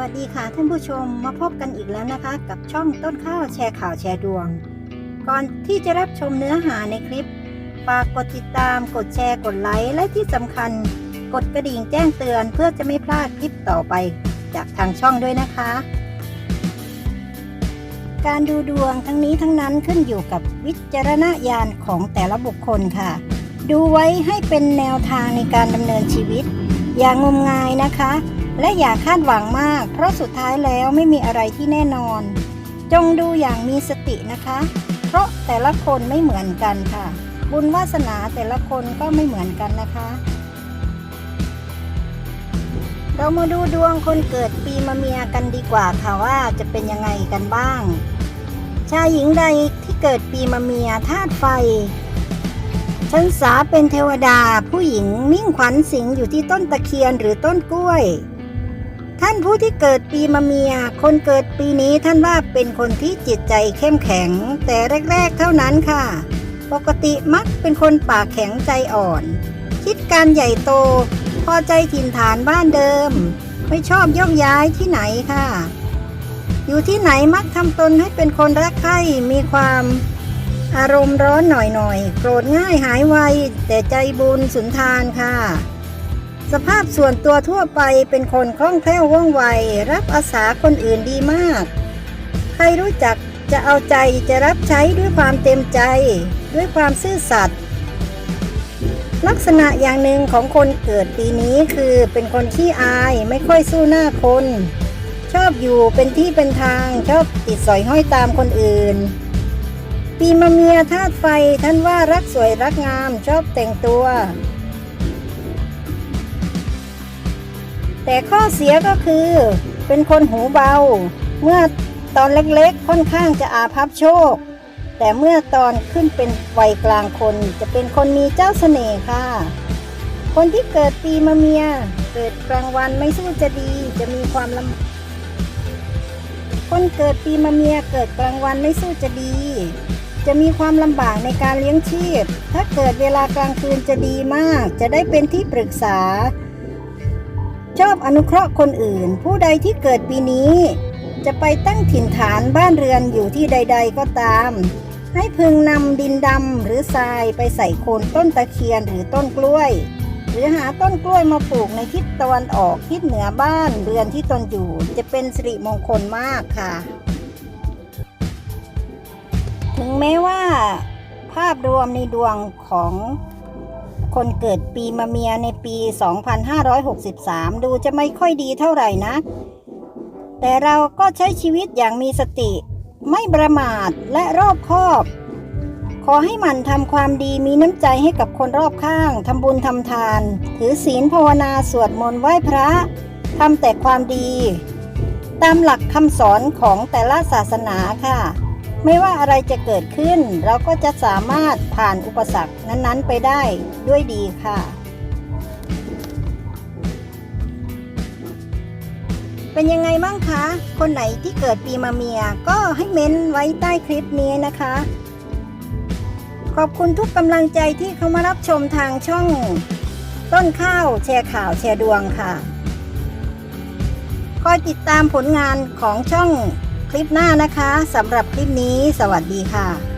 วัสดีค่ะท่านผู้ชมมาพบกันอีกแล้วนะคะ กับช่องต้นข้าวแชร์ข่าวแชร์ดวง ก่อนที่จะรับชมเนื้อหาในคลิปฝากกดติดตามกดแชร์กดไลค์และที่สำคัญ กดกระดิ่งแจ้งเตือนเพื่อจะไม่พลาดคลิปต่อไป จากทางช่องด้วยนะคะ การดูดวงทั้งนี้ทั้งนั้นขึ้นอยู่กับวิจารณญาณของแต่ละบุคคลค่ะ ดูไว้ให้เป็นแนวทางในการดำเนินชีวิต อย่างมงายนะคะ และอย่าคาดหวังมาก เพราะสุดท้ายแล้วไม่มีอะไรที่แน่นอน จงดูอย่างมีสตินะคะ เพราะแต่ละคนไม่เหมือนกันค่ะ บุญวาสนาแต่ละคนก็ไม่เหมือนกันนะคะ เรามาดูดวงคนเกิดปีมะเมียกันดีกว่าค่ะว่าจะเป็นยังไงกันบ้าง ชายหญิงใดที่เกิดปีมะเมียธาตุไฟ ชันษาเป็นเทวดาผู้หญิงมิ่งขวัญสิงอยู่ที่ต้นตะเคียนหรือต้นกล้วย ท่านผู้ที่เกิดปีมะเมีย คนเกิดปีนี้ท่านว่าเป็นคนที่จิตใจเข้มแข็ง แต่แรกๆเท่านั้นค่ะ ปกติมักเป็นคนปากแข็งใจอ่อน คิดการใหญ่โต พอใจถิ่นฐานบ้านเดิม ไม่ชอบยกย้ายที่ไหนค่ะ อยู่ที่ไหนมักทำตนให้เป็นคนรักใคร่มีความ อารมณ์ร้อนหน่อยๆ โกรธง่ายหายไว แต่ใจบุญสุนทานค่ะ สภาพส่วนตัวทั่วไปเป็นคนคล่องแคล่วว่องไว รับอาสาคนอื่นดีมาก ใครรู้จักจะเอาใจจะรับใช้ด้วยความเต็มใจ ด้วยความซื่อสัตย์ลักษณะอย่างหนึ่งของคนเกิดปีนี้คือเป็นคนขี้อายไม่ค่อยสู้หน้าคน ชอบอยู่เป็นที่เป็นทางชอบติดสอยห้อยตามคนอื่น ปีมะเมียธาตุไฟท่านว่ารักสวยรักงามชอบแต่งตัว แต่ข้อเสียก็คือ เป็นคนหูเบา เมื่อตอนเล็กๆค่อนข้างจะอาภัพโชค แต่เมื่อตอนขึ้นเป็นวัยกลางคน จะเป็นคนมีเจ้าเสน่ห์ค่ะ คนที่เกิดปีมะเมีย เกิดกลางวันไม่สู้จะดีจะมีความลำคนเกิดปีมะเมียเกิดกลางวันไม่สู้จะดี จะมีความลำบากในการเลี้ยงชีพ ถ้าเกิดเวลากลางคืนจะดีมาก จะได้เป็นที่ปรึกษา ชอบอนุเคราะห์คนอื่น ผู้ใดที่เกิดปีนี้ จะไปตั้งถิ่นฐานบ้านเรือนอยู่ที่ใด ๆ ก็ตาม ให้พึงนำดินดำหรือทรายไปใส่โคนต้นตะเคียนหรือต้นกล้วย หรือหาต้นกล้วยมาปลูกในทิศตะวันออกทิศเหนือบ้านเรือนที่ตนอยู่ จะเป็นสิริมงคลมากค่ะ ถึงแม้ว่าภาพรวมในดวงของคนเกิดปีมะเมียในปี 2563 ดูจะไม่ค่อยดีเท่าไหร่นะ แต่เราก็ใช้ชีวิตอย่างมีสติ ไม่ประมาทและรอบคอบ ขอให้มันทำความดีมีน้ำใจให้กับคนรอบข้าง ทำบุญทำทาน ถือศีลภาวนาสวดมนต์ไหว้พระ ทำแต่ความดี ตามหลักคำสอนของแต่ละศาสนาค่ะ ไม่ว่าอะไรจะเกิดขึ้น เราก็จะสามารถผ่านอุปสรรคนั้นๆ ไปได้ด้วยดีค่ะ เป็นยังไงบ้างคะ คนไหนที่เกิดปีมะเมียก็ให้เม้นไว้ใต้คลิปนี้นะคะ ขอบคุณทุกกำลังใจที่เข้ามารับชมทางช่อง ต้นข้าวแชร์ข่าวแชร์ดวงค่ะคอยติดตามผลงานของช่อง คลิปหน้านะคะสำหรับคลิปนี้ สวัสดีค่ะ